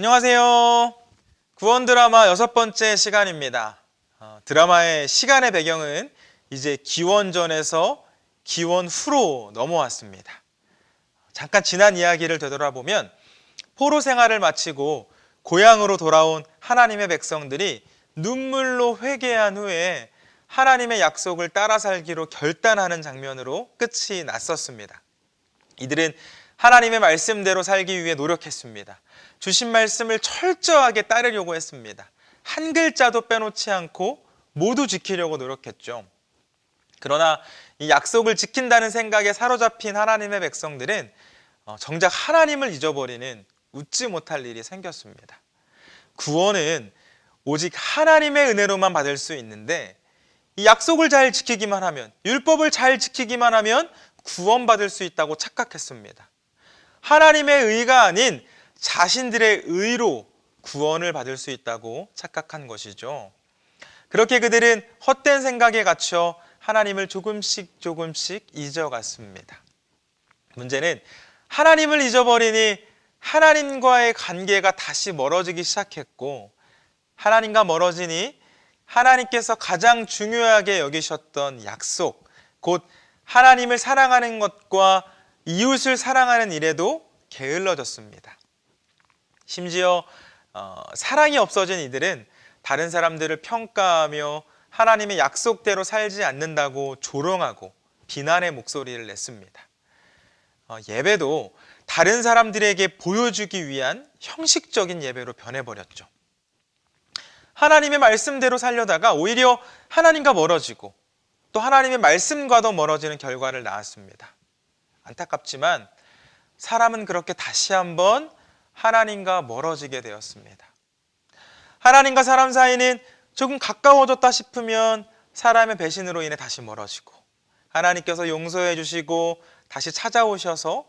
안녕하세요. 구원 드라마 여섯 번째 시간입니다. 어, 드라마의 시간의 배경은 이제 기원전에서 기원 후로 넘어왔습니다. 잠깐 지난 이야기를 되돌아보면 포로 생활을 마치고 고향으로 돌아온 하나님의 백성들이 눈물로 회개한 후에 하나님의 약속을 따라 살기로 결단하는 장면으로 끝이 났었습니다. 이들은 하나님의 말씀대로 살기 위해 노력했습니다. 주신 말씀을 철저하게 따르려고 했습니다. 한 글자도 빼놓지 않고 모두 지키려고 노력했죠. 그러나 이 약속을 지킨다는 생각에 사로잡힌 하나님의 백성들은 어, 정작 하나님을 잊어버리는 웃지 못할 일이 생겼습니다. 구원은 오직 하나님의 은혜로만 받을 수 있는데 이 약속을 잘 지키기만 하면 율법을 잘 지키기만 하면 구원받을 수 있다고 착각했습니다. 하나님의 의가 아닌 자신들의 의로 구원을 받을 수 있다고 착각한 것이죠. 그렇게 그들은 헛된 생각에 갇혀 하나님을 조금씩 조금씩 잊어갔습니다. 문제는 하나님을 잊어버리니 하나님과의 관계가 다시 멀어지기 시작했고 하나님과 멀어지니 하나님께서 가장 중요하게 여기셨던 약속, 곧 하나님을 사랑하는 것과 이웃을 사랑하는 일에도 게을러졌습니다. 심지어 어, 사랑이 없어진 이들은 다른 사람들을 평가하며 하나님의 약속대로 살지 않는다고 조롱하고 비난의 목소리를 냈습니다. 어, 예배도 다른 사람들에게 보여주기 위한 형식적인 예배로 변해버렸죠. 하나님의 말씀대로 살려다가 오히려 하나님과 멀어지고 또 하나님의 말씀과도 멀어지는 결과를 낳았습니다. 안타깝지만 사람은 그렇게 다시 한번 하나님과 멀어지게 되었습니다. 하나님과 사람 사이는 조금 가까워졌다 싶으면 사람의 배신으로 인해 다시 멀어지고 하나님께서 용서해 주시고 다시 찾아오셔서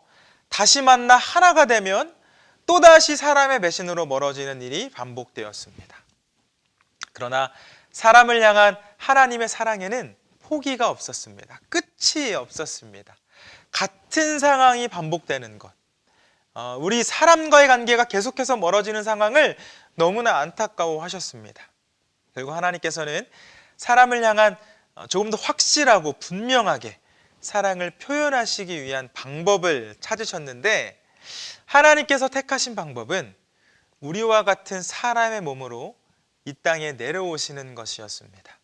다시 만나 하나가 되면 또다시 사람의 배신으로 멀어지는 일이 반복되었습니다. 그러나 사람을 향한 하나님의 사랑에는 포기가 없었습니다. 끝이 없었습니다. 같은 상황이 반복되는 것. 어, 우리 사람과의 관계가 계속해서 멀어지는 상황을 너무나 안타까워 하셨습니다. 결국 하나님께서는 사람을 향한 어, 조금 더 확실하고 분명하게 사랑을 표현하시기 위한 방법을 찾으셨는데 하나님께서 택하신 방법은 우리와 같은 사람의 몸으로 이 땅에 내려오시는 것이었습니다.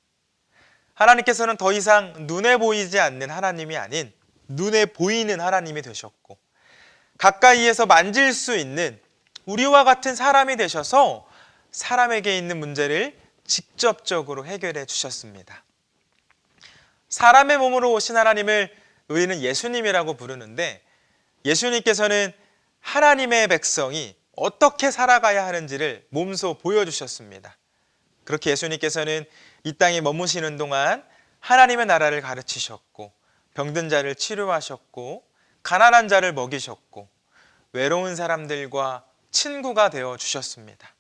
하나님께서는 더 이상 눈에 보이지 않는 하나님이 아닌 눈에 보이는 하나님이 되셨고 가까이에서 만질 수 있는 우리와 같은 사람이 되셔서 사람에게 있는 문제를 직접적으로 해결해 주셨습니다. 사람의 몸으로 오신 하나님을 우리는 예수님이라고 부르는데 예수님께서는 하나님의 백성이 어떻게 살아가야 하는지를 몸소 보여주셨습니다. 그렇게 예수님께서는 이 땅에 머무시는 동안 하나님의 나라를 가르치셨고 병든 자를 치료하셨고 가난한 자를 먹이셨고 외로운 사람들과 친구가 되어 주셨습니다.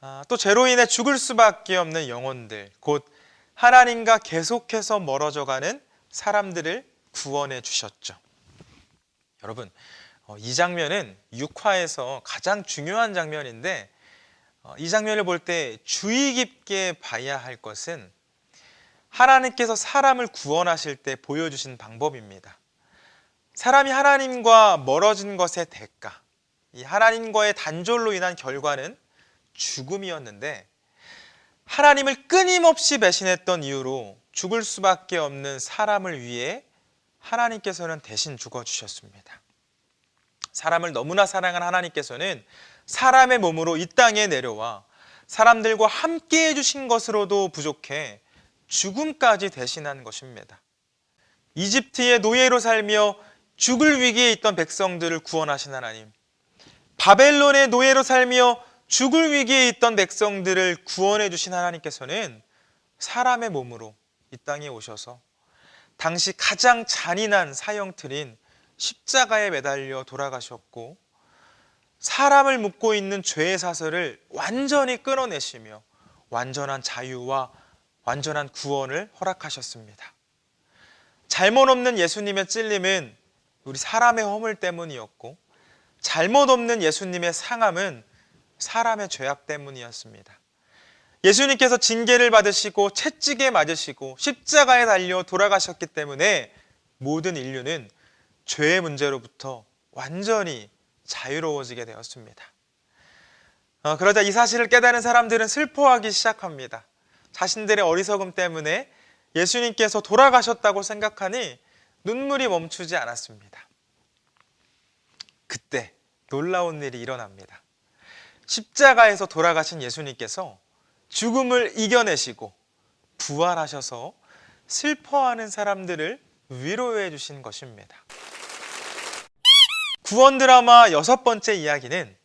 아, 또 죄로 인해 죽을 수밖에 없는 영혼들, 곧 하나님과 계속해서 멀어져가는 사람들을 구원해 주셨죠. 여러분, 어, 이 장면은 6화에서 가장 중요한 장면인데 어, 이 장면을 볼 때 주의 깊게 봐야 할 것은 하나님께서 사람을 구원하실 때 보여주신 방법입니다. 사람이 하나님과 멀어진 것의 대가, 이 하나님과의 단절로 인한 결과는 죽음이었는데 하나님을 끊임없이 배신했던 이유로 죽을 수밖에 없는 사람을 위해 하나님께서는 대신 죽어 주셨습니다. 사람을 너무나 사랑한 하나님께서는 사람의 몸으로 이 땅에 내려와 사람들과 함께 해주신 것으로도 부족해 죽음까지 대신한 것입니다. 이집트의 노예로 살며 죽을 위기에 있던 백성들을 구원하신 하나님, 바벨론의 노예로 살며 죽을 위기에 있던 백성들을 구원해 주신 하나님께서는 사람의 몸으로 이 땅에 오셔서 당시 가장 잔인한 사형틀인 십자가에 매달려 돌아가셨고 사람을 묶고 있는 죄의 사슬을 완전히 끊어내시며 완전한 자유와 완전한 구원을 허락하셨습니다. 잘못 없는 예수님의 찔림은 우리 사람의 허물 때문이었고 잘못 없는 예수님의 상함은 사람의 죄악 때문이었습니다. 예수님께서 징계를 받으시고 채찍에 맞으시고 십자가에 달려 돌아가셨기 때문에 모든 인류는 죄의 문제로부터 완전히 자유로워지게 되었습니다. 어, 그러자 이 사실을 깨달은 사람들은 슬퍼하기 시작합니다. 자신들의 어리석음 때문에 예수님께서 돌아가셨다고 생각하니 눈물이 멈추지 않았습니다. 그때 놀라운 일이 일어납니다. 십자가에서 돌아가신 예수님께서 죽음을 이겨내시고 부활하셔서 슬퍼하는 사람들을 위로해 주신 것입니다. 구원 드라마 여섯 번째 이야기는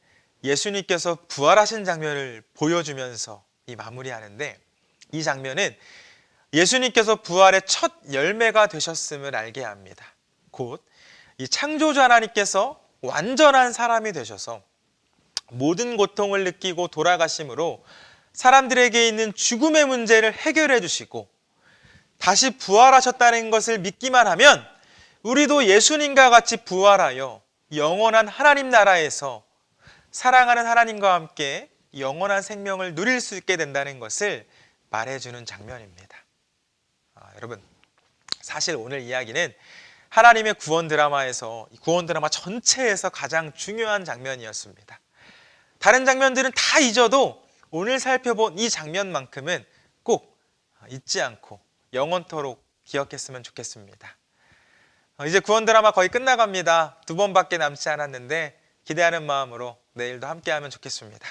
예수님께서 부활하신 장면을 보여주면서 이 마무리하는데 이 장면은 예수님께서 부활의 첫 열매가 되셨음을 알게 합니다. 곧 이 창조주 하나님께서 완전한 사람이 되셔서 모든 고통을 느끼고 돌아가심으로 사람들에게 있는 죽음의 문제를 해결해 주시고 다시 부활하셨다는 것을 믿기만 하면 우리도 예수님과 같이 부활하여 영원한 하나님 나라에서 사랑하는 하나님과 함께 영원한 생명을 누릴 수 있게 된다는 것을 말해주는 장면입니다. 아, 여러분, 사실 오늘 이야기는 하나님의 구원 드라마에서 구원 드라마 전체에서 가장 중요한 장면이었습니다. 다른 장면들은 다 잊어도 오늘 살펴본 이 장면만큼은 꼭 잊지 않고 영원토록 기억했으면 좋겠습니다. 어, 이제 구원 드라마 거의 끝나갑니다. 두 번밖에 남지 않았는데 기대하는 마음으로 내일도 함께하면 좋겠습니다.